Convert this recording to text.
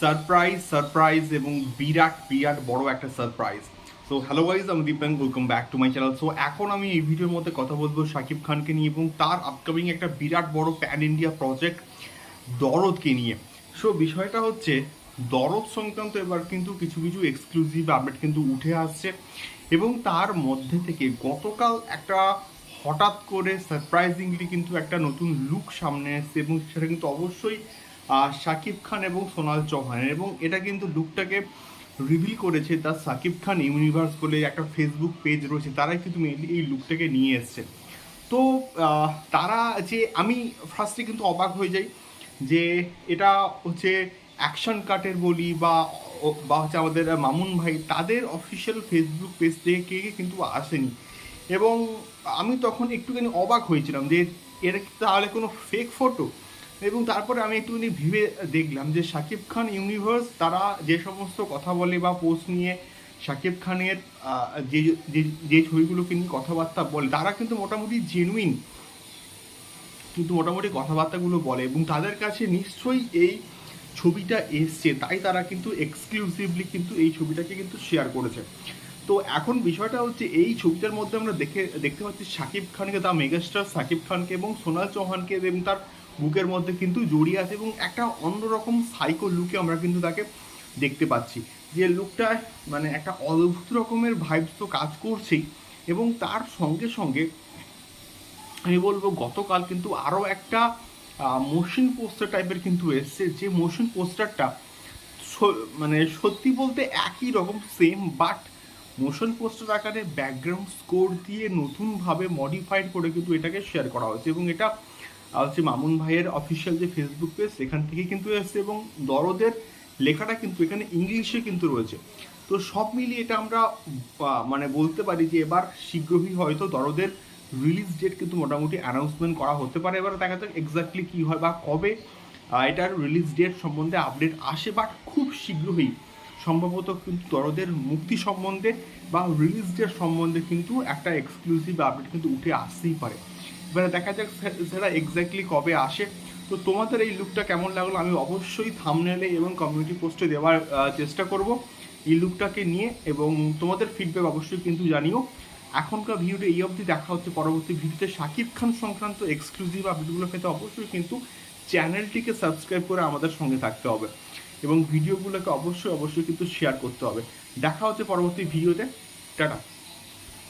Surprise surprise এবং বিরাট বিরাট বড় একটা সারপ্রাইজ সো হ্যালো গাইজ আমি Deepang welcome back to my channel so এখন আমি এই ভিডিওর মধ্যে কথা বলব শাকিব খানকে নিয়ে এবং তার আপকামিং একটা বিরাট বড় প্যান ইন্ডিয়া প্রজেক্ট দরদকে নিয়ে। সো বিষয়টা হচ্ছে, দরদ সংক্রান্ত এবার কিন্তু কিছু কিছু এক্সক্লুসিভ আপডেট কিন্তু উঠে আসছে এবং তার মধ্যে থেকে গতকাল একটা হঠাৎ করে সারপ্রাইজিংলি কিন্তু একটা নতুন লুক সামনে এসছে এবং সেটা কিন্তু অবশ্যই শাকিব খান এবং সোনাল চৌহানের এবং এটা কিন্তু লুকটাকে রিভিল করেছে তার সাকিব খান ইউনিভার্স বলে একটা ফেসবুক পেজ রয়েছে। তারাই কিন্তু মেনলি এই লুকটাকে নিয়ে এসছে। তো তারা যে, আমি ফার্স্টে কিন্তু অবাক হয়ে যাই যে এটা হচ্ছে অ্যাকশন কাটের বলি বা বা হচ্ছে আমাদের মামুন ভাই, তাদের অফিসিয়াল ফেসবুক পেজ থেকে কিন্তু আসেনি। এবং আমি তখন একটুখানি অবাক হয়েছিলাম যে এটা তাহলে কোনো ফেক ফটো এবং তারপরে আমি একটুখানি ভেবে দেখলাম যে শাকিব খান ইউনিভার্স তারা যে সমস্ত কথা বলে বা পোস্ট নিয়ে শাকিব খানের যে, যে- ছবিগুলোকে নিয়ে কথাবার্তা বলে, তারা কিন্তু মোটামুটি জেনুইন কিন্তু মোটামুটি কথাবার্তাগুলো বলে এবং তাদের কাছে নিশ্চয়ই এই ছবিটা এসছে, তাই তারা কিন্তু এক্সক্লুসিভলি কিন্তু এই ছবিটাকে কিন্তু শেয়ার করেছে। তো এখন বিষয়টা হচ্ছে এই ছবিটার মধ্যে আমরা দেখে, দেখতে পাচ্ছি শাকিব খানকে, তার মেগাস্টার শাকিব খানকে এবং সোনাল চৌহানকে এবং তার বুকের মধ্যে কিন্তু জড়িয়ে আছে এবং একটা অন্যরকম সাইকো লুকে আমরা কিন্তু তাকে দেখতে পাচ্ছি। যে লুকটা মানে একটা অদ্ভুত রকমের ভাইবস তো কাজ করছেই এবং তার সঙ্গে সঙ্গে আমি বলব গতকাল কিন্তু আরও একটা মোশন পোস্টার টাইপের কিন্তু এসছে। যে মোশন পোস্টারটা মানে সত্যি বলতে একই রকম সেম বাট মোশন পোস্টার আকারে ব্যাকগ্রাউন্ড স্কোর দিয়ে নতুনভাবে মডিফাইড করে কিন্তু এটাকে শেয়ার করা হয়েছে এবং এটা হচ্ছে মামুন ভাইয়ের অফিসিয়াল যে ফেসবুক পেজ সেখান থেকে কিন্তু এসছে এবং দরদের লেখাটা কিন্তু এখানে ইংলিশে কিন্তু রয়েছে। তো সব মিলিয়ে এটা আমরা মানে বলতে পারি যে এবার শীঘ্রই হয়তো দরদের রিলিজ ডেট কিন্তু মোটামুটি অ্যানাউন্সমেন্ট করা হতে পারে। এবার দেখা যাক এক্স্যাক্টলি কী হয় বা কবে এটার রিলিজ ডেট সম্বন্ধে আপডেট আসে বাট খুব শীঘ্রই সম্ভবত কিন্তু দরদের মুক্তি সম্বন্ধে বা রিলিজ ডেট সম্বন্ধে কিন্তু একটা এক্সক্লুসিভ আপডেট কিন্তু উঠে আসতেই পারে। এবারে দেখা যাক সেটা এক্স্যাক্টলি কবে আসে। তো তোমাদের এই লুকটা কেমন লাগল আমি অবশ্যই থামনেলে এবং কমিউনিটি পোস্টে দেওয়ার চেষ্টা করব এই লুকটাকে নিয়ে এবং তোমাদের ফিডব্যাক অবশ্যই কিন্তু জানিও। এখনকার ভিডিওটা এই অবধি দেখা হচ্ছে। পরবর্তী ভিডিওতে শাকিব খান সংক্রান্ত এক্সক্লুসিভ আপডেটগুলো পেতে অবশ্যই কিন্তু চ্যানেলটিকে সাবস্ক্রাইব করে আমাদের সঙ্গে থাকতে হবে। এবং ভিডিওগুলোকে অবশ্যই অবশ্যই কিন্তু শেয়ার করতে হবে। দেখা হচ্ছে পরবর্তী ভিডিওতে টাটা।